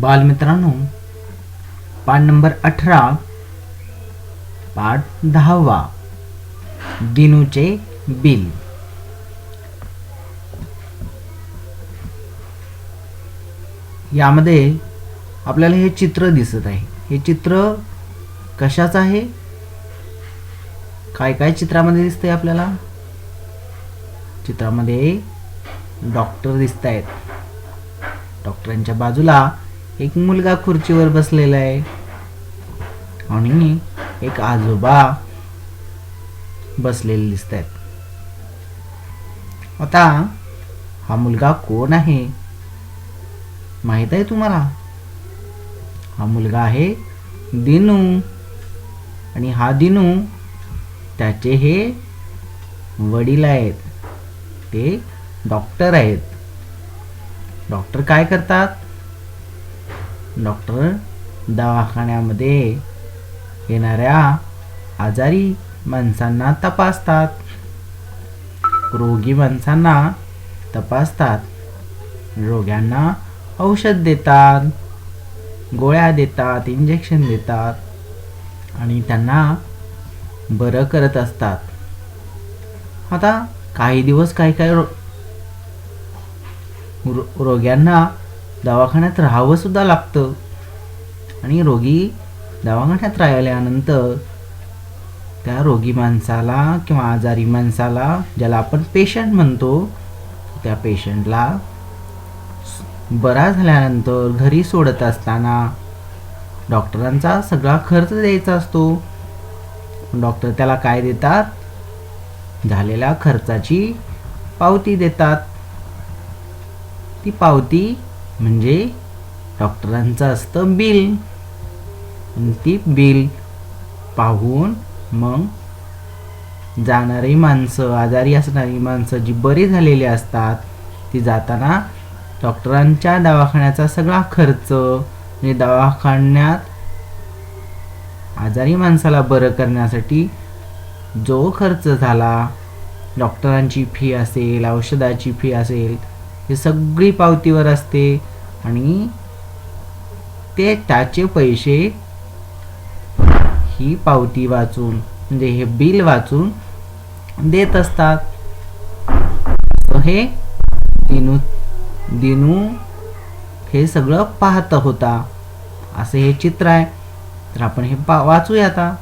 बालमित्रांनो पाठ नंबर अठरा पाठ दहावा दिनूचे बिल. यामध्ये आपल्याला हे चित्र दिसत आहे. हे चित्र कशाचं आहे? काय काय चित्रामध्ये दिसतंय आपल्याला? चित्रामध्ये डॉक्टर दिसत आहेत डॉक्टरांच्या बाजूला एक मुलगा खुर्चीवर बसलेला आहे. आणि एक आजोबा बसलेले दिसत आहेत आता हा मुलगा कोण आहे? माहीत आहे तुम्हाला? हा मुलगा आहे दिनू. आणि हा दिनू त्याचे हे वडील आहेत. ते डॉक्टर आहेत. डॉक्टर काय करतात? डॉक्टर दवाखान्यामध्ये येणाऱ्या आजारी माणसांना तपासतात. रोगी माणसांना तपासतात. रोग्यांना औषध देतात. गोळ्या देतात इंजेक्शन देतात आणि त्यांना बरं करत असतात. आता काही दिवस काही काही रो रो- रोग्यांना दवाखान्यात राहावंसुद्धा लागतं. आणि रोगी दवाखान्यात राहिल्यानंतर त्या रोगी माणसाला किंवा आजारी माणसाला ज्याला आपण पेशंट म्हणतो त्या पेशंटला बरा झाल्यानंतर घरी सोडत असताना डॉक्टरांचा सगळा खर्च द्यायचा असतो. डॉक्टर त्याला काय देतात? झालेल्या खर्चाची पावती देतात. ती पावती म्हणजे डॉक्टरांचं असतं बिल. ती बिल पाहून मग जाणारी माणसं आजारी असणारी माणसं जी बरी झालेली असतात ती जाताना डॉक्टरांच्या दवाखान्याचा सगळा खर्च म्हणजे दवाखान्यात आजारी माणसाला बरं करण्यासाठी जो खर्च झाला डॉक्टरांची फी असेल औषधाची फी असेल हे सगळी पावतीवर असते. आणि ते त्याचे पैसे ही पावती वाचून म्हणजे हे बिल वाचून देत असतात. तर हे दिनू दिनू हे सगळं पाहत होता. असे हे चित्र आहे. तर आपण हे पा वाचूया आता.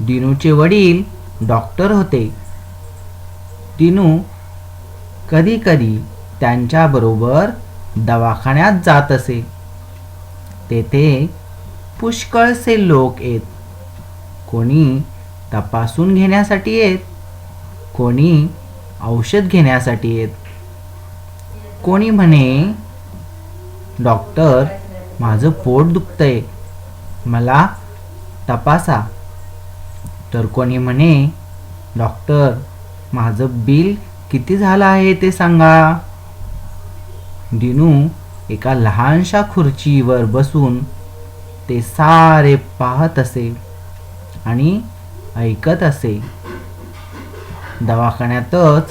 दिनूचे वडील डॉक्टर होते. दिनू कधी कधी त्यांच्याबरोबर दवाखान्यात जात असे. तेथे पुष्कळसे लोक येत. कोणी तपासून घेण्यासाठी येत. कोणी औषध घेण्यासाठी येत. कोणी म्हणे डॉक्टर माझं पोट दुखतंय. मला तपासा. तर कोणी म्हणे डॉक्टर माझं बिल किती झालं आहे ते सांगा. दिनू एका लहानशा खुर्चीवर बसून ते सारे पाहत असे आणि ऐकत असे. दवाखान्यातच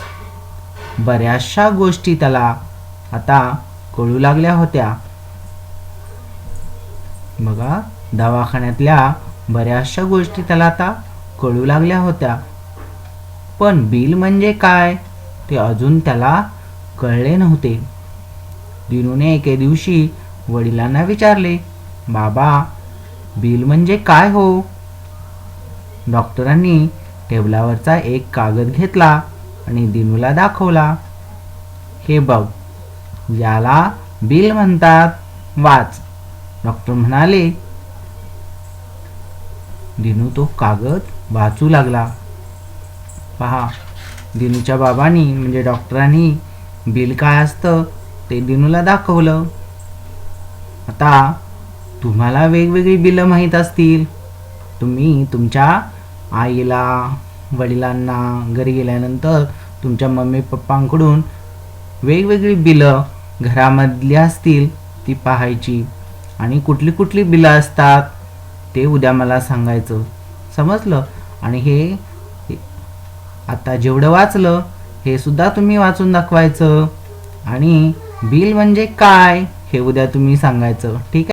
बऱ्याचशा गोष्टी त्याला आता कळू लागल्या होत्या. बघा दवाखान्यातल्या बऱ्याचशा गोष्टी त्याला आता कळू लागल्या होत्या. पण बिल म्हणजे काय? ते अजून त्याला कळले नव्हते. दिनूने एके दिवशी वडिलांना विचारले बाबा बिल म्हणजे काय हो? डॉक्टरांनी टेबलावरचा एक कागद घेतला आणि दिनूला दाखवला. हे बघ याला बिल म्हणतात वाच. डॉक्टर म्हणाले दिनू तो कागद वाचू लागला. पहा दिनूच्या बाबांनी म्हणजे डॉक्टरांनी बिल काय असतं ते दिनूला दाखवलं. आता तुम्हाला वेगवेगळी बिलं माहीत असतील. तुम्ही तुमच्या आईला वडिलांना घरी गेल्यानंतर तुमच्या मम्मी पप्पांकडून वेगवेगळी बिलं घरामधली असतील ती पाहायची. आणि कुठली कुठली बिलं असतात ते उद्या मला सांगायचं. समजलं? आणि हे हे- आता जेवढं वाचलं हे सुद्धा तुम्ही वाचून दाखवायचं. आणि बिल म्हणजे काय हे उद्या तुम्ही सांगायचं. ठीक आहे?